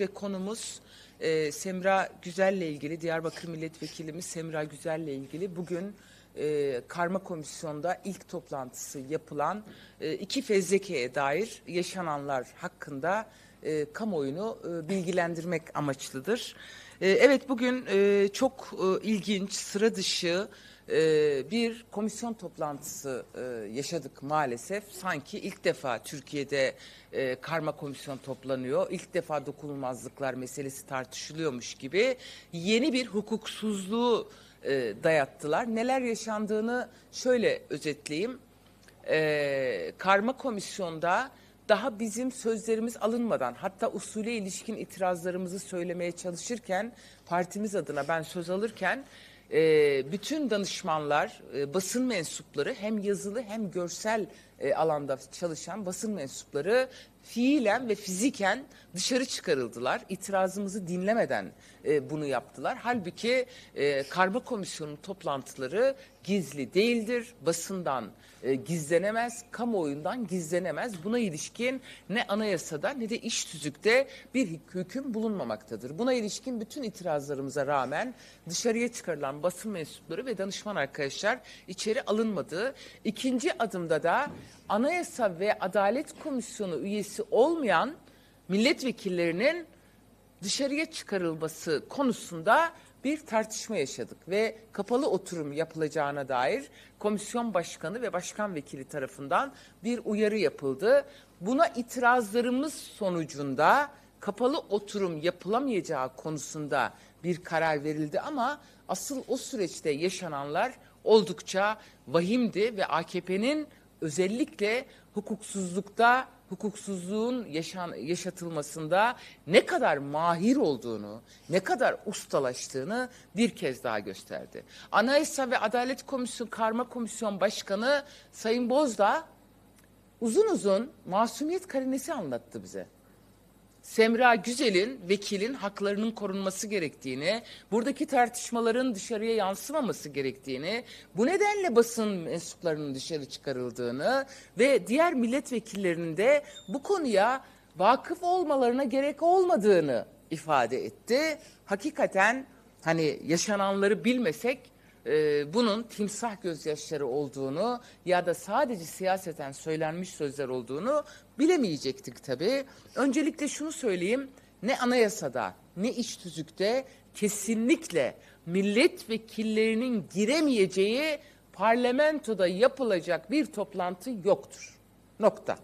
ve konumuz e, Semra Güzel'le ilgili, Diyarbakır Milletvekilimiz Semra Güzel'le ilgili bugün e, karma komisyonda ilk toplantısı yapılan e, iki fezlekeye dair yaşananlar hakkında e, kamuoyunu e, bilgilendirmek amaçlıdır. E, evet bugün e, çok e, ilginç, sıra dışı e, bir komisyon toplantısı e, yaşadık maalesef. Sanki ilk defa Türkiye'de e, karma komisyon toplanıyor. İlk defa dokunulmazlıklar meselesi tartışılıyormuş gibi yeni bir hukuksuzluğu e, dayattılar. Neler yaşandığını şöyle özetleyeyim. E, karma komisyonda daha bizim sözlerimiz alınmadan hatta usule ilişkin itirazlarımızı söylemeye çalışırken partimiz adına ben söz alırken e, bütün danışmanlar, e, basın mensupları hem yazılı hem görsel e, alanda çalışan basın mensupları fiilen ve fiziken dışarı çıkarıldılar. İtirazımızı dinlemeden e, bunu yaptılar. Halbuki e, karma komisyonun toplantıları gizli değildir. Basından e, gizlenemez, kamuoyundan gizlenemez. Buna ilişkin ne anayasada ne de iş tüzükte bir hük- hüküm bulunmamaktadır. Buna ilişkin bütün itirazlarımıza rağmen dışarıya çıkarılan basın mensupları ve danışman arkadaşlar içeri alınmadı. İkinci adımda da Anayasa ve Adalet Komisyonu üyesi olmayan milletvekillerinin dışarıya çıkarılması konusunda bir tartışma yaşadık ve kapalı oturum yapılacağına dair komisyon başkanı ve başkan vekili tarafından bir uyarı yapıldı. Buna itirazlarımız sonucunda kapalı oturum yapılamayacağı konusunda bir karar verildi ama asıl o süreçte yaşananlar oldukça vahimdi ve AKP'nin özellikle hukuksuzlukta hukuksuzluğun yaşan, yaşatılmasında ne kadar mahir olduğunu, ne kadar ustalaştığını bir kez daha gösterdi. Anayasa ve Adalet Komisyonu Karma Komisyon Başkanı Sayın Bozdağ uzun uzun masumiyet karinesi anlattı bize. Semra Güzel'in vekilin haklarının korunması gerektiğini, buradaki tartışmaların dışarıya yansımaması gerektiğini, bu nedenle basın mensuplarının dışarı çıkarıldığını ve diğer milletvekillerinin de bu konuya vakıf olmalarına gerek olmadığını ifade etti. Hakikaten hani yaşananları bilmesek e, bunun timsah gözyaşları olduğunu ya da sadece siyaseten söylenmiş sözler olduğunu bilemeyecektik tabii. Öncelikle şunu söyleyeyim. Ne anayasada ne iç tüzükte kesinlikle milletvekillerinin giremeyeceği parlamentoda yapılacak bir toplantı yoktur. Nokta.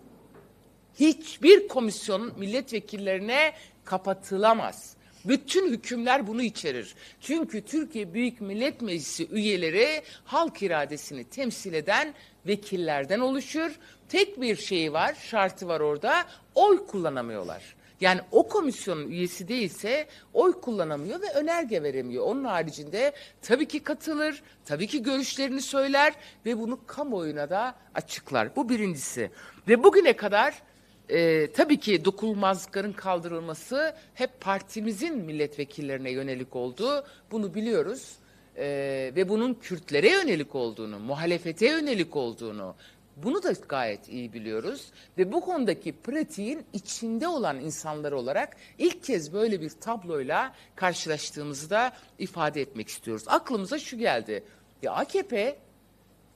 Hiçbir komisyon milletvekillerine kapatılamaz. Bütün hükümler bunu içerir. Çünkü Türkiye Büyük Millet Meclisi üyeleri halk iradesini temsil eden vekillerden oluşur. Tek bir şeyi var, şartı var orada. Oy kullanamıyorlar. Yani o komisyonun üyesi değilse oy kullanamıyor ve önerge veremiyor. Onun haricinde tabii ki katılır, tabii ki görüşlerini söyler ve bunu kamuoyuna da açıklar. Bu birincisi. Ve bugüne kadar ee, tabii ki dokunulmazlıkların kaldırılması hep partimizin milletvekillerine yönelik oldu. Bunu biliyoruz. Ee, ve bunun Kürtlere yönelik olduğunu, muhalefete yönelik olduğunu bunu da gayet iyi biliyoruz. Ve bu konudaki pratiğin içinde olan insanlar olarak ilk kez böyle bir tabloyla karşılaştığımızı da ifade etmek istiyoruz. Aklımıza şu geldi. Ya AKP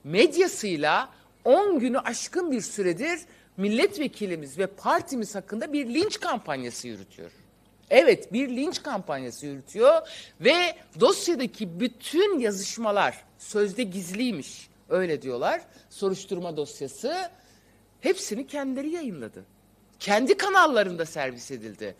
medyasıyla 10 günü aşkın bir süredir milletvekilimiz ve partimiz hakkında bir linç kampanyası yürütüyor. Evet bir linç kampanyası yürütüyor ve dosyadaki bütün yazışmalar sözde gizliymiş öyle diyorlar. Soruşturma dosyası hepsini kendileri yayınladı. Kendi kanallarında servis edildi.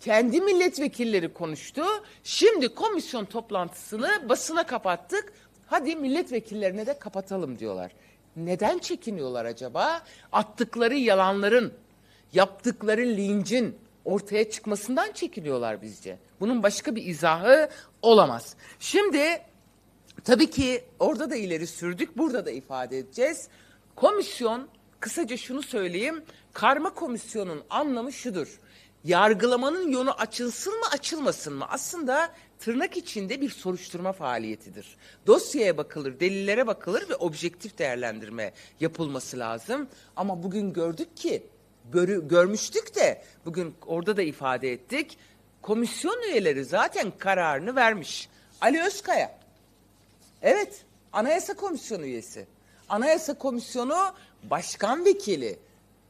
Kendi milletvekilleri konuştu. Şimdi komisyon toplantısını basına kapattık. Hadi milletvekillerine de kapatalım diyorlar. Neden çekiniyorlar acaba? Attıkları yalanların, yaptıkları lincin ortaya çıkmasından çekiniyorlar bizce. Bunun başka bir izahı olamaz. Şimdi tabii ki orada da ileri sürdük, burada da ifade edeceğiz. Komisyon, kısaca şunu söyleyeyim, karma komisyonun anlamı şudur. Yargılamanın yolu açılsın mı açılmasın mı? Aslında tırnak içinde bir soruşturma faaliyetidir. Dosyaya bakılır, delillere bakılır ve objektif değerlendirme yapılması lazım. Ama bugün gördük ki görü- görmüştük de bugün orada da ifade ettik. Komisyon üyeleri zaten kararını vermiş. Ali Özkaya. Evet, Anayasa Komisyonu üyesi. Anayasa Komisyonu Başkan Vekili.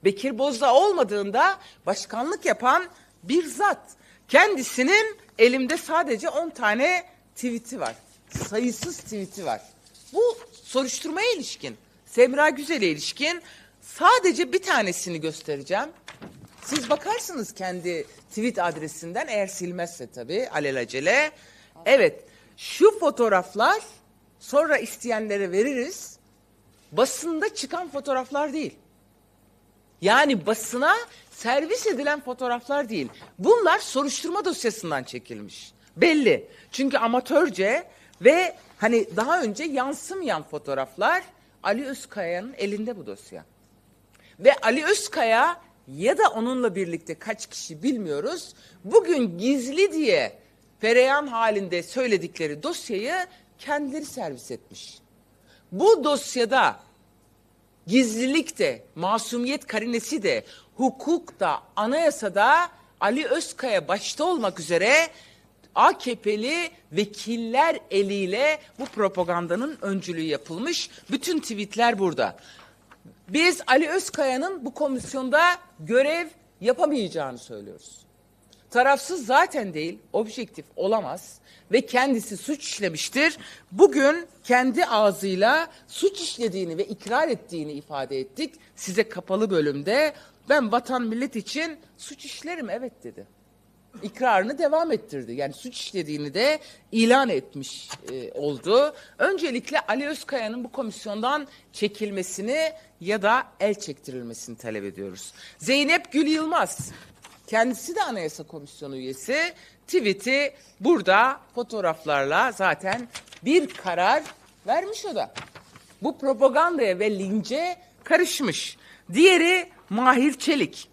Bekir Bozdağ olmadığında başkanlık yapan bir zat. Kendisinin elimde sadece 10 tane tweet'i var. Sayısız tweet'i var. Bu soruşturmaya ilişkin, Semra Güzel'e ilişkin sadece bir tanesini göstereceğim. Siz bakarsınız kendi tweet adresinden eğer silmezse tabii alelacele. Evet şu fotoğraflar sonra isteyenlere veririz. Basında çıkan fotoğraflar değil. Yani basına servis edilen fotoğraflar değil. Bunlar soruşturma dosyasından çekilmiş. Belli. Çünkü amatörce ve hani daha önce yansımayan fotoğraflar Ali Özkaya'nın elinde bu dosya. Ve Ali Özkaya ya da onunla birlikte kaç kişi bilmiyoruz. Bugün gizli diye fereyan halinde söyledikleri dosyayı kendileri servis etmiş. Bu dosyada gizlilik de, masumiyet karinesi de, hukuk da, anayasada Ali Özkaya başta olmak üzere AKP'li vekiller eliyle bu propagandanın öncülüğü yapılmış. Bütün tweetler burada. Biz Ali Özkaya'nın bu komisyonda görev yapamayacağını söylüyoruz. Tarafsız zaten değil, objektif olamaz ve kendisi suç işlemiştir. Bugün kendi ağzıyla suç işlediğini ve ikrar ettiğini ifade ettik. Size kapalı bölümde ben vatan millet için suç işlerim evet dedi. İkrarını devam ettirdi. Yani suç işlediğini de ilan etmiş e, oldu. Öncelikle Ali Özkaya'nın bu komisyondan çekilmesini ya da el çektirilmesini talep ediyoruz. Zeynep Gül Yılmaz Kendisi de Anayasa Komisyonu üyesi. Tweet'i burada fotoğraflarla zaten bir karar vermiş o da. Bu propagandaya ve lince karışmış. Diğeri Mahir Çelik.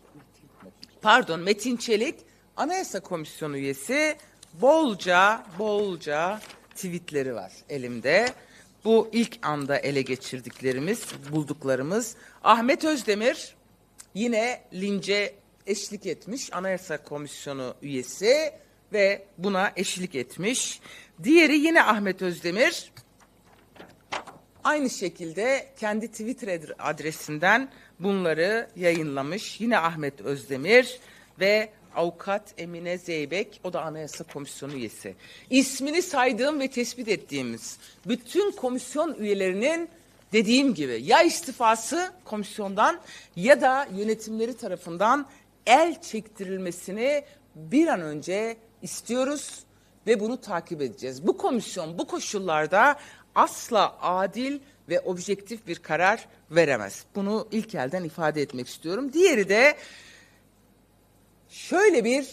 Pardon Metin Çelik Anayasa Komisyonu üyesi. Bolca bolca tweetleri var elimde. Bu ilk anda ele geçirdiklerimiz, bulduklarımız. Ahmet Özdemir yine lince eşlik etmiş Anayasa Komisyonu üyesi ve buna eşlik etmiş. Diğeri yine Ahmet Özdemir. Aynı şekilde kendi Twitter adresinden bunları yayınlamış. Yine Ahmet Özdemir ve avukat Emine Zeybek, o da Anayasa Komisyonu üyesi. İsmini saydığım ve tespit ettiğimiz bütün komisyon üyelerinin dediğim gibi ya istifası komisyondan ya da yönetimleri tarafından el çektirilmesini bir an önce istiyoruz ve bunu takip edeceğiz. Bu komisyon bu koşullarda asla adil ve objektif bir karar veremez. Bunu ilk elden ifade etmek istiyorum. Diğeri de şöyle bir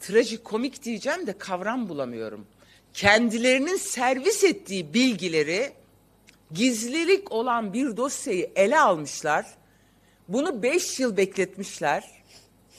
trajikomik diyeceğim de kavram bulamıyorum. Kendilerinin servis ettiği bilgileri gizlilik olan bir dosyayı ele almışlar bunu 5 yıl bekletmişler.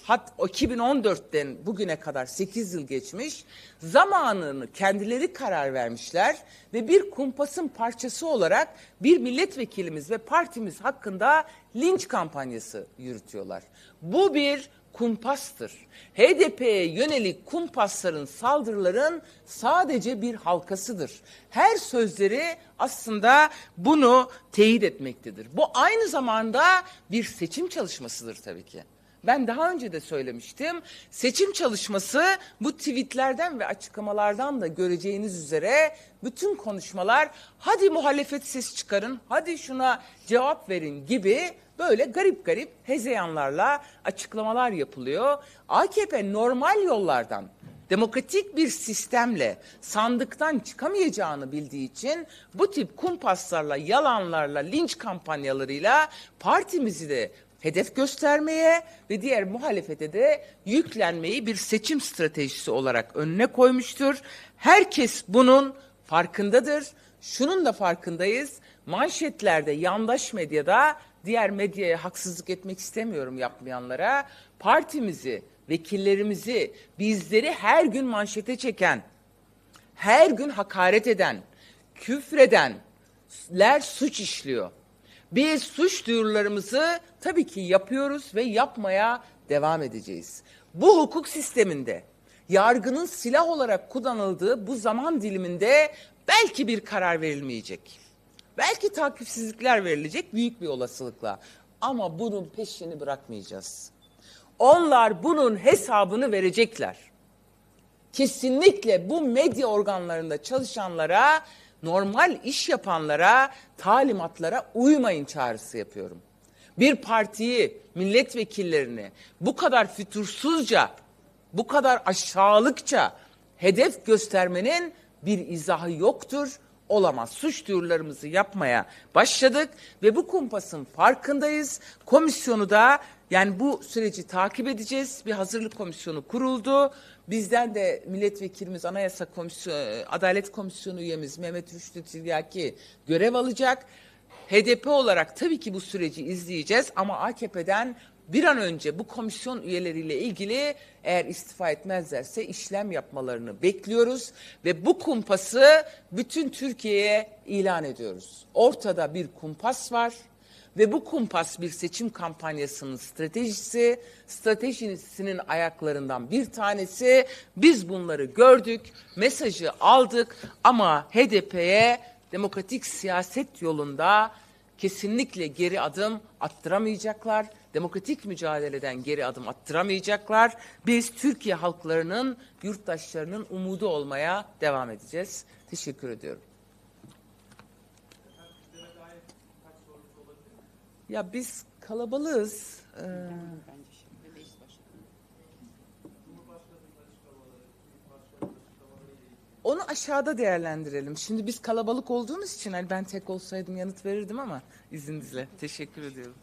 Hat 2014'ten bugüne kadar 8 yıl geçmiş. Zamanını kendileri karar vermişler ve bir kumpasın parçası olarak bir milletvekilimiz ve partimiz hakkında linç kampanyası yürütüyorlar. Bu bir kumpastır. HDP'ye yönelik kumpasların, saldırıların sadece bir halkasıdır. Her sözleri aslında bunu teyit etmektedir. Bu aynı zamanda bir seçim çalışmasıdır tabii ki. Ben daha önce de söylemiştim. Seçim çalışması bu tweetlerden ve açıklamalardan da göreceğiniz üzere bütün konuşmalar hadi muhalefet ses çıkarın, hadi şuna cevap verin gibi böyle garip garip hezeyanlarla açıklamalar yapılıyor. AKP normal yollardan demokratik bir sistemle sandıktan çıkamayacağını bildiği için bu tip kumpaslarla, yalanlarla, linç kampanyalarıyla partimizi de hedef göstermeye ve diğer muhalefete de yüklenmeyi bir seçim stratejisi olarak önüne koymuştur. Herkes bunun farkındadır. Şunun da farkındayız. Manşetlerde, yandaş medyada diğer medyaya haksızlık etmek istemiyorum yapmayanlara. Partimizi, vekillerimizi, bizleri her gün manşete çeken, her gün hakaret eden, küfredenler suç işliyor. Biz suç duyurularımızı Tabii ki yapıyoruz ve yapmaya devam edeceğiz. Bu hukuk sisteminde yargının silah olarak kullanıldığı bu zaman diliminde belki bir karar verilmeyecek. Belki takipsizlikler verilecek büyük bir olasılıkla. Ama bunun peşini bırakmayacağız. Onlar bunun hesabını verecekler. Kesinlikle bu medya organlarında çalışanlara, normal iş yapanlara, talimatlara uymayın çağrısı yapıyorum. Bir partiyi, milletvekillerini bu kadar fütursuzca, bu kadar aşağılıkça hedef göstermenin bir izahı yoktur olamaz. Suç duyurularımızı yapmaya başladık ve bu kumpasın farkındayız. Komisyonu da yani bu süreci takip edeceğiz. Bir hazırlık komisyonu kuruldu. Bizden de milletvekilimiz Anayasa Komisyonu, Adalet Komisyonu üyemiz Mehmet Rüştü Tiryaki görev alacak. HDP olarak tabii ki bu süreci izleyeceğiz ama AKP'den bir an önce bu komisyon üyeleriyle ilgili eğer istifa etmezlerse işlem yapmalarını bekliyoruz ve bu kumpası bütün Türkiye'ye ilan ediyoruz. Ortada bir kumpas var ve bu kumpas bir seçim kampanyasının stratejisi, stratejisinin ayaklarından bir tanesi. Biz bunları gördük, mesajı aldık ama HDP'ye demokratik siyaset yolunda kesinlikle geri adım attıramayacaklar. Demokratik mücadeleden geri adım attıramayacaklar. Biz Türkiye halklarının, yurttaşlarının umudu olmaya devam edeceğiz. Teşekkür ediyorum. Ya biz kalabalığız. Ee, onu aşağıda değerlendirelim. Şimdi biz kalabalık olduğumuz için hani ben tek olsaydım yanıt verirdim ama izninizle. Teşekkür ediyorum.